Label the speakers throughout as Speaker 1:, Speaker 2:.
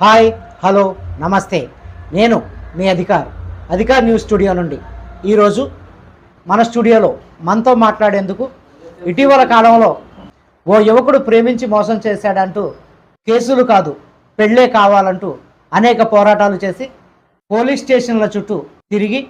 Speaker 1: Hi hello నమస్తే. నేను మీ అధికార్ అధికార్ news studio నుండి. ఈరోజు మన స్టూడియోలో మనతో మాట్లాడేందుకు ఇటీవల కాలంలో ఓ యువకుడు ప్రేమించి మోసం చేశాడంటూ కేసులు కాదు పెళ్ళే కావాలంటూ అనేక పోరాటాలు చేసి పోలీస్ స్టేషన్ల చుట్టూ తిరిగి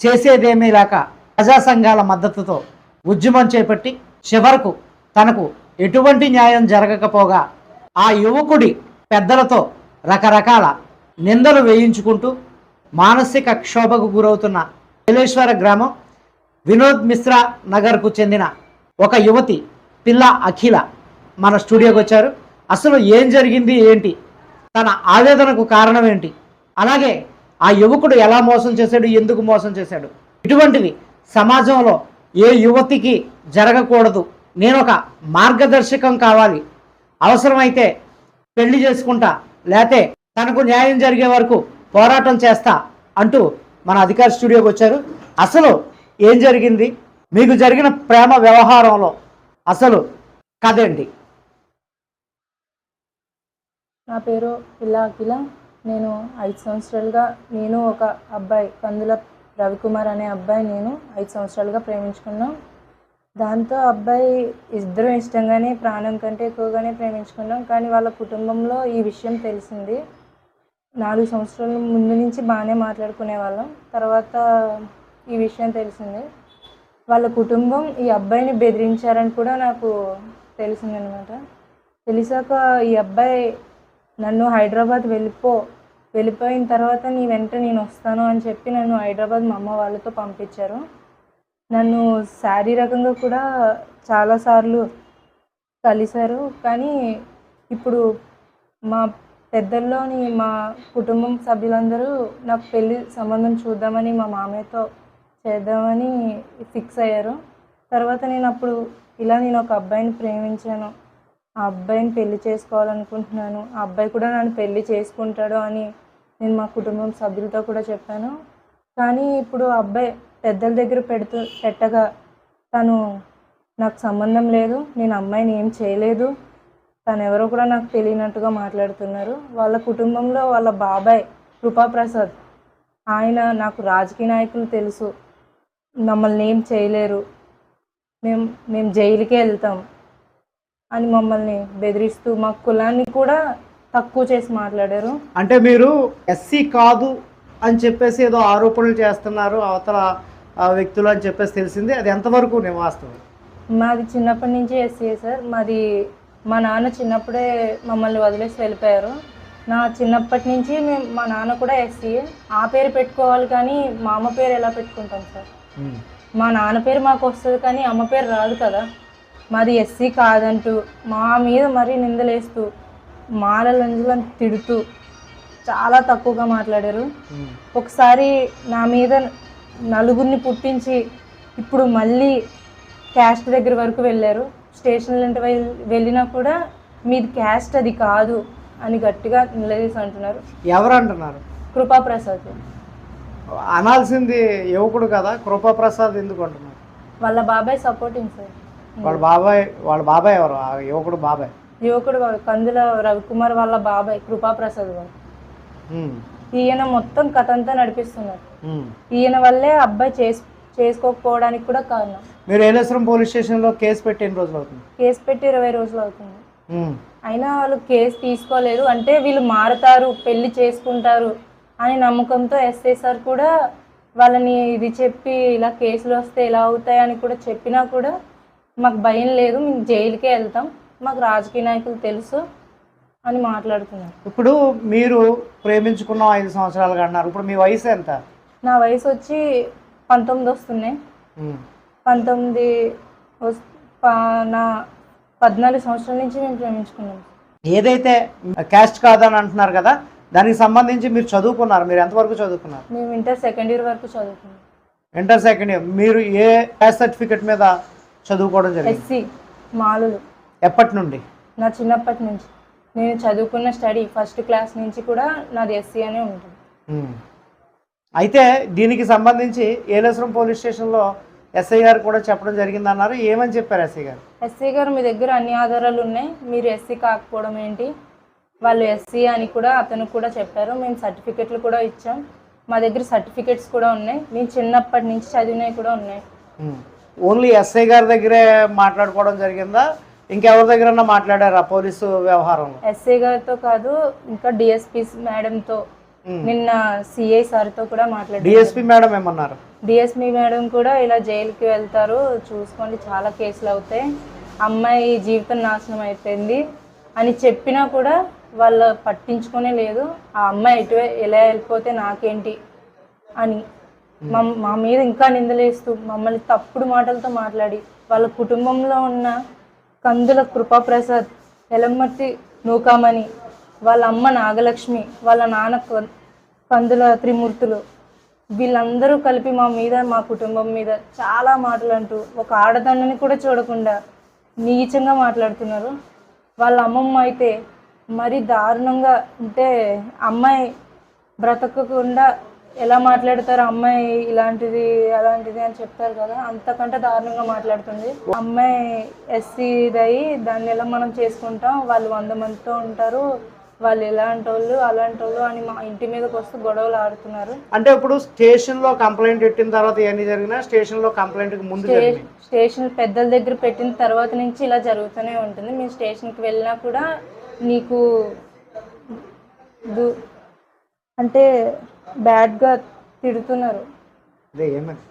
Speaker 1: చేసేదేమీ లేక ప్రజా సంఘాల మద్దతుతో ఉద్యమం చేపట్టి చివరకు తనకు ఎటువంటి న్యాయం జరగకపోగా ఆ యువకుడి పెద్దలతో రకరకాల నిందలు వేయించుకుంటూ మానసిక క్షోభకు గురవుతున్న నీలేశ్వర గ్రామం వినోద్ మిశ్రా నగర్కు చెందిన ఒక యువతి పిల్ల అఖిల మన స్టూడియోకి వచ్చారు. అసలు ఏం జరిగింది ఏంటి? తన ఆవేదనకు కారణం ఏంటి? అలాగే ఆ యువకుడు ఎలా మోసం చేశాడు ఎందుకు మోసం చేశాడు? ఇటువంటివి సమాజంలో ఏ యువతికి జరగకూడదు. నేను ఒక మార్గదర్శకం కావాలి. అవసరమైతే పెళ్ళి చేసుకుంటా. లేతే తనకు న్యాయం జరిగే వరకు పోరాటం చేస్తా అంటూ మన అధికార స్టూడియోకి వచ్చారు. అసలు ఏం జరిగింది? మీకు జరిగిన ప్రేమ వ్యవహారంలో అసలు కథ ఏంటి?
Speaker 2: నా పేరు పిల్ల అఖిల. నేను ఐదు సంవత్సరాలుగా నేను ఒక అబ్బాయి కందుల రవికుమార్ అనే అబ్బాయి నేను ఐదు సంవత్సరాలుగా ప్రేమించుకున్నాం. దాంతో అబ్బాయి ఇద్దరం ఇష్టంగానే ప్రాణం కంటే ఎక్కువగానే ప్రేమించుకున్నాం. కానీ వాళ్ళ కుటుంబంలో ఈ విషయం తెలిసింది. నాలుగు సంవత్సరాల ముందు నుంచి బాగానే మాట్లాడుకునే వాళ్ళం. తర్వాత ఈ విషయం తెలిసింది. వాళ్ళ కుటుంబం ఈ అబ్బాయిని బెదిరించారని కూడా నాకు తెలిసిందనమాట. తెలిసాక ఈ అబ్బాయి నన్ను హైదరాబాద్ వెళ్ళిపో. వెళ్ళిపోయిన తర్వాత నీ వెంట నేను వస్తాను అని చెప్పి నన్ను హైదరాబాద్ మా అమ్మ వాళ్ళతో పంపించారు. నన్ను శారీరకంగా కూడా చాలాసార్లు కలిశారు. కానీ ఇప్పుడు మా పెద్దల్లోని మా కుటుంబం సభ్యులందరూ నాకు పెళ్ళి సంబంధం చూద్దామని మా మామయ్యతో చేద్దామని ఫిక్స్ అయ్యారు. తర్వాత నేను అప్పుడు ఇలా నేను ఒక అబ్బాయిని ప్రేమించాను. ఆ అబ్బాయిని పెళ్ళి చేసుకోవాలనుకుంటున్నాను. ఆ అబ్బాయి కూడా నన్ను పెళ్ళి చేసుకుంటాడు అని నేను మా కుటుంబం సభ్యులతో కూడా చెప్పాను. కానీ ఇప్పుడు ఆ అబ్బాయి పెద్దల దగ్గర పెడుతూ పెట్టగా తను నాకు సంబంధం లేదు నేను అమ్మాయిని ఏం చేయలేదు. తను ఎవరో కూడా నాకు తెలియనట్టుగా మాట్లాడుతున్నారు. వాళ్ళ కుటుంబంలో వాళ్ళ బాబాయ్ కృపాప్రసాద్ ఆయన నాకు రాజకీయ నాయకులు తెలుసు. మమ్మల్ని ఏం చేయలేరు. మేము మేము జైలుకే వెళ్తాం అని మమ్మల్ని బెదిరిస్తూ మా కులాన్ని కూడా తక్కువ చేసి మాట్లాడారు.
Speaker 1: అంటే మీరు ఎస్సీ కాదు అని చెప్పేసి ఏదో ఆరోపణలు చేస్తున్నారు అవతల వ్యక్తులు అని చెప్పేసి తెలిసింది. అది ఎంతవరకు వాస్తవం?
Speaker 2: మాది చిన్నప్పటి నుంచి ఎస్సీ సార్. మాది మా నాన్న చిన్నప్పుడే మమ్మల్ని వదిలేసి వెళ్ళిపోయారు. నా చిన్నప్పటి నుంచి మేము మా నాన్న కూడా ఎస్సీ ఆ పేరు పెట్టుకోవాలి కానీ మా అమ్మ పేరు ఎలా పెట్టుకుంటాం సార్. మా నాన్న పేరు మాకు వస్తుంది కానీ అమ్మ పేరు రాదు కదా. మాది ఎస్సీ కాదంటూ మా మీద మరీ నిందలేస్తూ మాల లంజులను తిడుతూ చాలా తక్కువగా మాట్లాడారు.
Speaker 1: ఉమ్.
Speaker 2: ఒకసారి నా మీద నలుగురిని పుట్టించి ఇప్పుడు మళ్ళీ క్యాస్ట్ దగ్గర వరకు వెళ్ళారు. స్టేషన్ అంటే వెళ్ళినా కూడా మీది క్యాస్ట్ అది కాదు అని గట్టిగా నిలదీసి అంటున్నారు.
Speaker 1: ఎవరు అంటున్నారు
Speaker 2: కృపాప్రసాద్.
Speaker 1: అనాల్సింది యువకుడు కదా కృపాప్రసాద్ ఎందుకు అంటున్నారు
Speaker 2: వాళ్ళ బాబాయ్ సపోర్టింగ్ సార్.
Speaker 1: వాళ్ళ బాబాయ్ వాళ్ళ బాబాయ్ ఎవరు? యువకుడు బాబాయ్.
Speaker 2: యువకుడు కందుల రవికుమార్ వాళ్ళ బాబాయ్ కృపాప్రసాద్ గారు. ఈయన మొత్తం కథ అంతా నడిపిస్తున్నారు. ఈయన వల్లే అబ్బాయి చేసు చేసుకోకపోవడానికి కూడా కారణం.
Speaker 1: మీరు ఏలేశ్వరం పోలీస్ స్టేషన్లో కేసు పెట్టి ఎన్ని రోజులు అవుతుంది?
Speaker 2: కేసు పెట్టి ఇరవై రోజులు అవుతుంది. అయినా వాళ్ళు కేసు తీసుకోలేరు అంటే వీళ్ళు మారుతారు పెళ్ళి చేసుకుంటారు అని నమ్మకంతో ఎస్ఐ సార్ కూడా వాళ్ళని ఇది చెప్పి ఇలా కేసులు వస్తే ఎలా అవుతాయని కూడా చెప్పినా కూడా మాకు భయం లేదు. మేము జైలుకే వెళ్తాం. మాకు రాజకీయ నాయకులు తెలుసు. అని మాట్లాడుతున్నారు.
Speaker 1: ఇప్పుడు మీరు ప్రేమించుకున్న ఐదు సంవత్సరాలుగా అన్నారు. ఇప్పుడు మీ వయసు ఎంత?
Speaker 2: నా వయసు వచ్చి పంతొమ్మిది వస్తున్నాయి. పంతొమ్మిది వస్- ప- నా పద్నాలుగు సంవత్సరాల నుంచి మేము ప్రేమించుకున్నాం
Speaker 1: ఏదైతే క్యాస్ట్ కాదని అంటున్నారు కదా దానికి సంబంధించి మీరు చదువుకున్నారు. మీరు ఎంతవరకు చదువుకున్నారు?
Speaker 2: మేము ఇంటర్ సెకండ్ ఇయర్ వరకు చదువుకున్నాం.
Speaker 1: Inter second year. మీరు ఏ క్యాస్ట్ సర్టిఫికెట్ మీద చదువుకోవడం జరిగింది?
Speaker 2: ఎస్సీ మాలులు.
Speaker 1: ఎప్పటి నుండి?
Speaker 2: నా చిన్నప్పటి నుంచి. నేను చదువుకున్న స్టడీ ఫస్ట్ క్లాస్ నుంచి కూడా నాది ఎస్సీ అనే ఉంటుంది.
Speaker 1: అయితే దీనికి సంబంధించి ఏలేశ్వరం పోలీస్ స్టేషన్లో ఎస్ఐ గారు కూడా చెప్పడం జరిగింది అన్నారు ఏమని చెప్పారు ఎస్ఐ గారు?
Speaker 2: ఎస్సీ గారు మీ దగ్గర అన్ని ఆధారాలు ఉన్నాయి. మీరు ఎస్సీ కాకపోవడం ఏంటి? వాళ్ళు ఎస్సీ అని కూడా అతను కూడా చెప్పారు. మేము సర్టిఫికెట్లు కూడా ఇచ్చాం. మా దగ్గర సర్టిఫికెట్స్ కూడా ఉన్నాయి. నేను చిన్నప్పటి నుంచి చదివినవి కూడా ఉన్నాయి.
Speaker 1: ఓన్లీ ఎస్ఐ గారి దగ్గరే మాట్లాడుకోవడం జరిగిందా? ఇంకెవరి దగ్గర మాట్లాడారా పోలీసు వ్యవహారంలో?
Speaker 2: ఎస్ఐ గారితో కాదు ఇంకా డిఎస్పి మేడంతో. నిన్న సిఐ సార్తో కూడా మాట్లాడారు.
Speaker 1: డిఎస్పి మేడం ఏమన్నారు?
Speaker 2: డిఎస్పి మేడం కూడా ఇలా జైలుకి వెళ్తారు చూసుకోండి చాలా కేసులు అవుతాయి. అమ్మాయి జీవితం నాశనం అయిపోయింది అని చెప్పినా కూడా వాళ్ళు పట్టించుకునే లేదు. ఆ అమ్మాయి ఎటు ఎలా వెళ్ళిపోతే నాకేంటి అని. మా మీద ఇంకా నిందలేస్తూ మమ్మల్ని తప్పుడు మాటలతో మాట్లాడి వాళ్ళ కుటుంబంలో ఉన్న కందుల కృపాప్రసాద్ ఎలమర్తి నూకామణి వాళ్ళ అమ్మ నాగలక్ష్మి వాళ్ళ నాన్న కందుల త్రిమూర్తులు. వీళ్ళందరూ కలిపి మా మీద మా కుటుంబం మీద చాలా మాటలు అంటూ ఒక ఆడదండని కూడా చూడకుండా నీచంగా మాట్లాడుతున్నారు. వాళ్ళ అమ్మమ్మ అయితే మరి దారుణంగా అంటే అమ్మాయి బ్రతకకుండా ఎలా మాట్లాడతారు అమ్మాయి ఇలాంటిది అలాంటిది అని చెప్తారు కదా అంతకంటే దారుణంగా మాట్లాడుతుంది. అమ్మాయి ఎస్సీదయి దాన్ని ఎలా మనం చేసుకుంటాం? వాళ్ళు వంద మందితో ఉంటారు వాళ్ళు ఎలాంటి వాళ్ళు అలాంటి వాళ్ళు అని మా ఇంటి మీదకి వస్తూ గొడవలు ఆడుతున్నారు.
Speaker 1: అంటే ఇప్పుడు స్టేషన్లో కంప్లైంట్ పెట్టిన తర్వాత ఇవన్నీ జరిగినా స్టేషన్లో కంప్లైంట్ ముందు
Speaker 2: స్టేషన్ పెద్దల దగ్గర పెట్టిన తర్వాత నుంచి ఇలా జరుగుతూనే ఉంటుంది. మేము స్టేషన్కి వెళ్ళినా కూడా నీకు అంటే బ్యాడ్గా తిడుతున్నారు.
Speaker 1: అదే ఏమని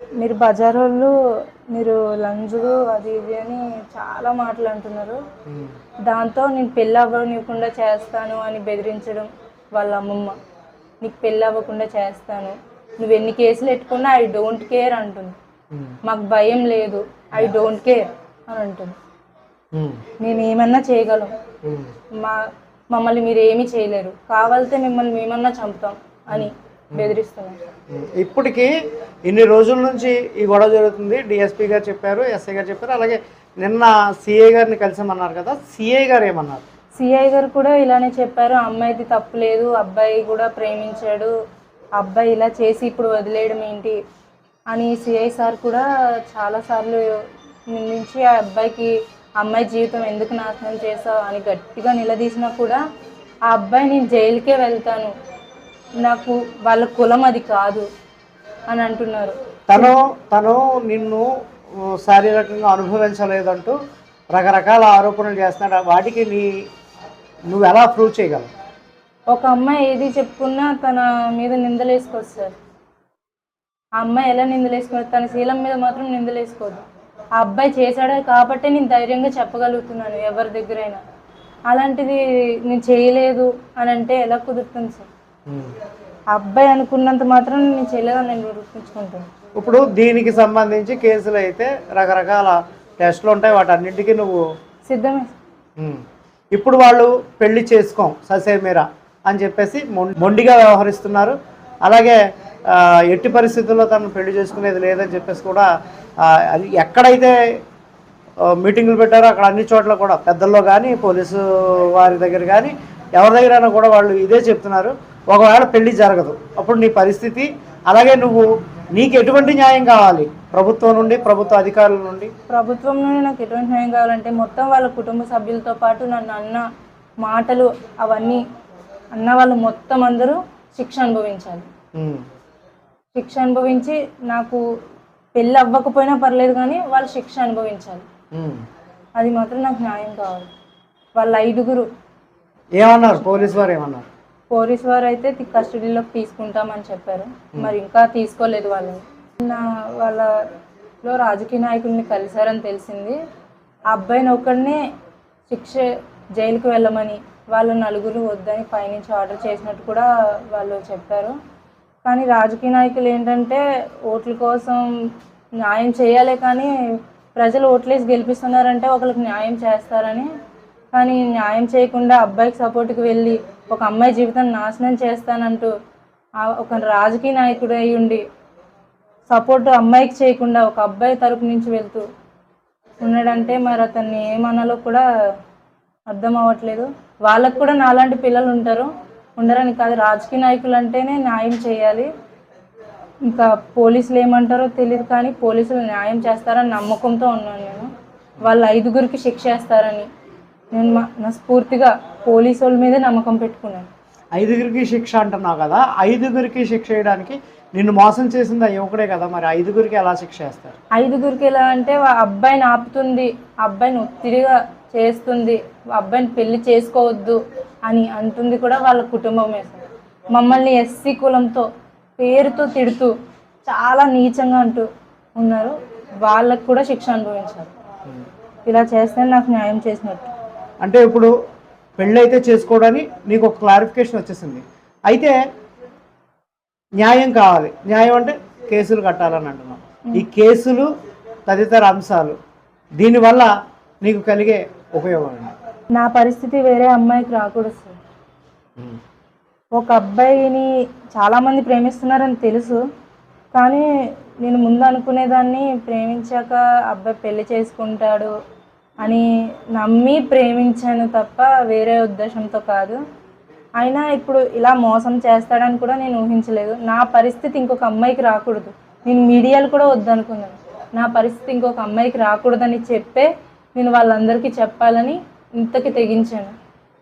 Speaker 2: మీరు? బజార్ వాళ్ళు మీరు లంజులు అది ఇది అని చాలా మాటలు అంటున్నారు. దాంతో నేను పెళ్ళి అవ్వనివ్వకుండా చేస్తాను అని బెదిరించడం వాళ్ళ అమ్మమ్మ. నీకు పెళ్ళి అవ్వకుండా చేస్తాను. నువ్వు ఎన్ని కేసులు పెట్టుకున్నా ఐ డోంట్ కేర్ అంటుంది. మాకు భయం లేదు. ఐ డోంట్ కేర్ అని అంటుంది. మేము. ఏమన్నా చేయగలం. మా మమ్మల్ని మీరు ఏమీ చేయలేరు. కావాలితే మిమ్మల్ని మేమన్నా చంపుతాం అని బెదిరిస్తున్నాం.
Speaker 1: ఉమ్. ఇప్పటికి ఇన్ని రోజుల నుంచి ఈ గొడవ జరుగుతుంది. డిఎస్పీ గారు చెప్పారు ఎస్ఐ గారు చెప్పారు. అలాగే నిన్న సిఐ గారిని కలిసామన్నారు కదా సిఐ గారు ఏమన్నారు?
Speaker 2: సిఐ గారు కూడా ఇలానే చెప్పారు. అమ్మాయిది తప్పు లేదు అబ్బాయి కూడా ప్రేమించాడు అబ్బాయి ఇలా చేసి ఇప్పుడు వదిలేయడం ఏంటి అని సిఐ సార్ కూడా చాలాసార్లు నిందించి ఆ అబ్బాయికి అమ్మాయి జీవితం ఎందుకు నాశనం చేసావు అని గట్టిగా నిలదీసినా కూడా ఆ అబ్బాయి నేను జైలుకే వెళ్తాను. నాకు వాళ్ళ కులం అది కాదు అని అంటున్నారు.
Speaker 1: తను తను నిన్ను శారీరకంగా అనుభవించలేదంటూ రకరకాల ఆరోపణలు చేస్తున్నాడు. వాటికి నీ నువ్వు ఎలా ప్రూవ్ చేయగలవు?
Speaker 2: ఒక అమ్మాయి ఏది చెప్పుకున్నా తన మీద నిందలేసుకొస్తారు ఆ అమ్మాయి ఎలా నిందలేసుకోదు? తన శీలం మీద మాత్రం నిందలేసుకోదు. ఆ అబ్బాయి చేశాడే కాబట్టే నేను ధైర్యంగా చెప్పగలుగుతున్నాను ఎవరి దగ్గరైనా. అలాంటిది నేను చేయలేదు అని అంటే ఎలా కుదురుతుంది సార్? అబ్బాయి అనుకున్నంత మాత్రం నేను చేయలేదని నేను నిరూపించుకుంటాను
Speaker 1: ఇప్పుడు దీనికి సంబంధించి కేసులు అయితే రకరకాల టెస్టులు ఉంటాయి వాటన్నింటికి నువ్వు
Speaker 2: సిద్ధమే
Speaker 1: ఇప్పుడు వాళ్ళు పెళ్ళి చేసుకోం ససేమిరా అని చెప్పేసి మొండిగా వ్యవహరిస్తున్నారు. అలాగే ఎట్టి పరిస్థితుల్లో తను పెళ్ళి చేసుకునేది లేదని చెప్పేసి కూడా ఎక్కడైతే మీటింగులు పెట్టారో అక్కడ అన్ని చోట్ల కూడా పెద్దల్లో కానీ పోలీసు వారి దగ్గర కానీ ఎవరి దగ్గరైనా కూడా వాళ్ళు ఇదే చెప్తున్నారు. ఒకవేళ పెళ్ళి జరగదు. అప్పుడు నీ పరిస్థితి అలాగే నువ్వు నీకు ఎటువంటి న్యాయం కావాలి? ప్రభుత్వం నుండి ప్రభుత్వ అధికారుల నుండి?
Speaker 2: ప్రభుత్వం నుండి నాకు ఎటువంటి న్యాయం కావాలంటే మొత్తం వాళ్ళ కుటుంబ సభ్యులతో పాటు నన్ను అన్న మాటలు అవన్నీ అన్న వాళ్ళు మొత్తం అందరూ శిక్ష అనుభవించాలి. శిక్ష అనుభవించి నాకు పెళ్ళి అవ్వకపోయినా పర్లేదు కానీ వాళ్ళు శిక్ష అనుభవించాలి. అది మాత్రం నాకు న్యాయం కావాలి. వాళ్ళ ఐదుగురు.
Speaker 1: ఏమన్నారు? పోలీసు వారు ఏమన్నారు?
Speaker 2: పోలీస్ వారు అయితే కస్టడీలోకి తీసుకుంటామని చెప్పారు. మరి ఇంకా తీసుకోలేదు వాళ్ళని. నా వాళ్ళలో రాజకీయ నాయకుల్ని కలిశారని తెలిసింది. ఆ అబ్బాయిని ఒకడినే శిక్ష జైలుకు వెళ్ళమని వాళ్ళు నలుగురు వద్దని పైనుంచి ఆర్డర్ చేసినట్టు కూడా వాళ్ళు చెప్పారు. కానీ రాజకీయ నాయకులు ఏంటంటే ఓట్ల కోసం న్యాయం చేయాలి కానీ ప్రజలు ఓట్లేసి గెలిపిస్తున్నారంటే ఒకరికి న్యాయం చేస్తారని. కానీ న్యాయం చేయకుండా అబ్బాయికి సపోర్ట్కి వెళ్ళి ఒక అమ్మాయి జీవితం నాశనం చేస్తానంటూ ఒక రాజకీయ నాయకుడు అయి ఉండి సపోర్ట్ అమ్మాయికి చేయకుండా ఒక అబ్బాయి తరపు నుంచి వెళ్తూ ఉన్నాడంటే మరి అతన్ని ఏమనాలో కూడా అర్థం అవ్వట్లేదు. వాళ్ళకు కూడా నాలాంటి పిల్లలు ఉంటారు. ఉండరని కాదు. రాజకీయ నాయకులు అంటేనే న్యాయం చేయాలి. ఇంకా పోలీసులు ఏమంటారో తెలియదు కానీ పోలీసులు న్యాయం చేస్తారని నమ్మకంతో ఉన్నాను నేను. వాళ్ళ ఐదుగురికి శిక్ష వేస్తారని నేను మా- నా స్ఫూర్తిగా పోలీసు వాళ్ళ మీదే నమ్మకం పెట్టుకున్నాను.
Speaker 1: ఐదుగురికి శిక్ష అంటున్నావు కదా ఐదుగురికి శిక్ష వేయడానికి నిన్ను మోసం చేసింది యువకుడే కదా మరి ఐదుగురికి ఎలా శిక్ష వేస్తారు?
Speaker 2: ఐదుగురికి ఎలా అంటే అబ్బాయిని ఆపుతుంది. అబ్బాయిని ఒత్తిడిగా చేస్తుంది. అబ్బాయిని పెళ్ళి చేసుకోవద్దు అని అంటుంది కూడా వాళ్ళ కుటుంబమే మమ్మల్ని ఎస్సీ కులంతో పేరుతో తిడుతూ చాలా నీచంగా అంటూ ఉన్నారు. వాళ్ళకు కూడా శిక్ష అనుభవించారు. ఇలా చేస్తే నాకు న్యాయం చేసినట్టు.
Speaker 1: అంటే ఇప్పుడు పెళ్ళైతే చేసుకోవడానికి నీకు ఒక క్లారిఫికేషన్ వచ్చేసింది. అయితే న్యాయం కావాలి. న్యాయం అంటే కేసులు కట్టాలని అంటున్నాం. ఈ కేసులు తదితర అంశాలు. దీనివల్ల నీకు కలిగే ఉపయోగం?
Speaker 2: నా పరిస్థితి వేరే అమ్మాయికి రాకూడదు సార్. ఒక అబ్బాయిని చాలామంది ప్రేమిస్తున్నారని తెలుసు కానీ నేను ముందు అనుకునేదాన్ని ప్రేమించాక అబ్బాయి పెళ్ళి చేసుకుంటాడు అని నమ్మి ప్రేమించాను తప్ప వేరే ఉద్దేశంతో కాదు. అయినా ఇప్పుడు ఇలా మోసం చేస్తాడని కూడా నేను ఊహించలేదు. నా పరిస్థితి ఇంకొక అమ్మాయికి రాకూడదు. నేను మీడియాలు కూడా వద్దనుకున్నాను. నా పరిస్థితి ఇంకొక అమ్మాయికి రాకూడదని చెప్పే నేను వాళ్ళందరికీ చెప్పాలని ఇంతకి తెగించాను.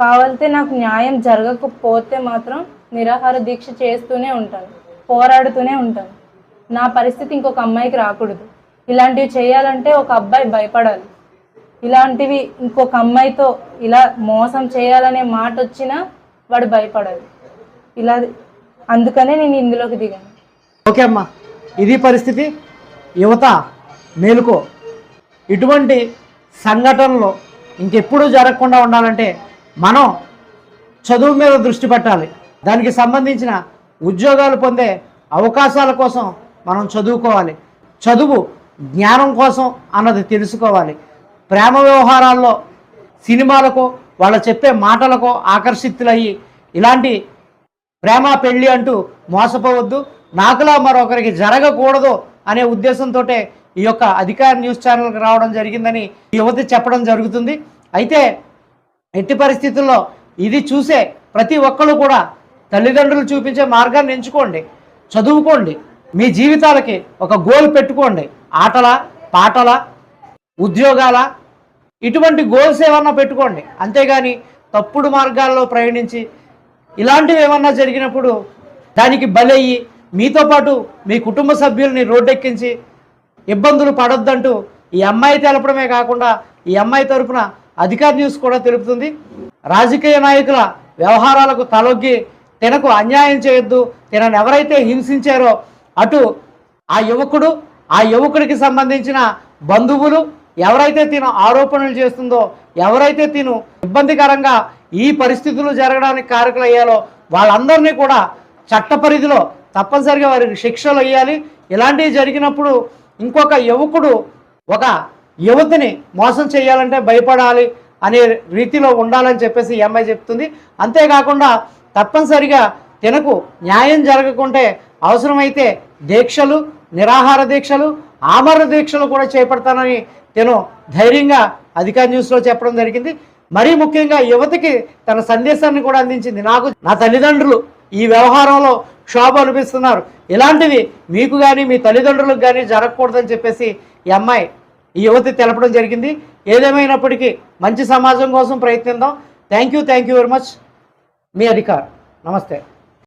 Speaker 2: కావాలితే నాకు న్యాయం జరగకపోతే మాత్రం నిరాహార దీక్ష చేస్తూనే ఉంటాను పోరాడుతూనే ఉంటాను. నా పరిస్థితి ఇంకొక అమ్మాయికి రాకూడదు. ఇలాంటివి చేయాలంటే ఒక అబ్బాయి భయపడాలి. ఇలాంటివి ఇంకొక అమ్మాయితో ఇలా మోసం చేయాలనే మాట వచ్చినా వాడు భయపడాలి. ఇలా అందుకనే నేను ఇందులోకి దిగాను.
Speaker 1: ఓకే అమ్మా ఇది పరిస్థితి. యువత మేలుకో. ఇటువంటి సంఘటనలు ఇంకెప్పుడు జరగకుండా ఉండాలంటే మనం చదువు మీద దృష్టి పెట్టాలి. దానికి సంబంధించిన ఉద్యోగాలు పొందే అవకాశాల కోసం మనం చదువుకోవాలి. చదువు జ్ఞానం కోసం అన్నది తెలుసుకోవాలి. ప్రేమ వ్యవహారాల్లో సినిమాలకు వాళ్ళు చెప్పే మాటలకు ఆకర్షితులయ్యి ఇలాంటి ప్రేమ పెళ్ళి అంటూ మోసపోవద్దు. నాకులా మరొకరికి జరగకూడదు అనే ఉద్దేశంతో ఈ యొక్క అధికార న్యూస్ ఛానల్కి రావడం జరిగిందని యువతి చెప్పడం జరుగుతుంది. అయితే ఎట్టి పరిస్థితుల్లో ఇది చూసే ప్రతి ఒక్కరు కూడా తల్లిదండ్రులు చూపించే మార్గాన్ని ఎంచుకోండి. చదువుకోండి. మీ జీవితాలకి ఒక గోల్ పెట్టుకోండి. ఆటల పాటల ఉద్యోగాల ఇటువంటి గోల్స్ ఏమన్నా పెట్టుకోండి. అంతేగాని తప్పుడు మార్గాల్లో ప్రయాణించి ఇలాంటివి ఏమన్నా జరిగినప్పుడు దానికి బలయ్యి మీతో పాటు మీ కుటుంబ సభ్యుల్ని రోడ్డెక్కించి ఇబ్బందులు పడొద్దంటూ ఈ అమ్మాయి తెలపడమే కాకుండా ఈ అమ్మాయి తరపున అధికార న్యూస్ కూడా తెలుపుతుంది. రాజకీయ నాయకుల వ్యవహారాలకు తలొగ్గి తినకు అన్యాయం చేయొద్దు తినను ఎవరైతే హింసించారో అటు ఆ యువకుడు ఆ యువకుడికి సంబంధించిన బంధువులు ఎవరైతే తిను ఆరోపణలు చేస్తుందో ఎవరైతే తిను ఇబ్బందికరంగా ఈ పరిస్థితులు జరగడానికి కారకులయ్యాలో వాళ్ళందరినీ కూడా చట్ట పరిధిలో తప్పనిసరిగా వారికి శిక్షలు వేయాలి. ఇలాంటివి జరిగినప్పుడు ఇంకొక యువకుడు ఒక యువతిని మోసం చేయాలంటే భయపడాలి అనే రీతిలో ఉండాలని చెప్పేసి ఈ అమ్మాయి చెప్తుంది. అంతేకాకుండా తప్పనిసరిగా తినకు న్యాయం జరగకుంటే అవసరమైతే దీక్షలు నిరాహార దీక్షలు ఆమరణ దీక్షలు కూడా చేపడతానని తను ధైర్యంగా అధికార న్యూస్లో చెప్పడం జరిగింది. మరీ ముఖ్యంగా యువతికి తన సందేశాన్ని కూడా అందించింది. నాకు నా తల్లిదండ్రులు ఈ వ్యవహారంలో క్షోభ అనిపిస్తున్నారు. ఇలాంటివి మీకు కానీ మీ తల్లిదండ్రులకు కానీ జరగకూడదని చెప్పేసి ఈ అమ్మాయి ఈ యువతి తెలపడం జరిగింది. ఏదేమైనప్పటికీ మంచి సమాజం కోసం ప్రయత్నిద్దాం. Thank you thank you very much మీ అధికార్ నమస్తే.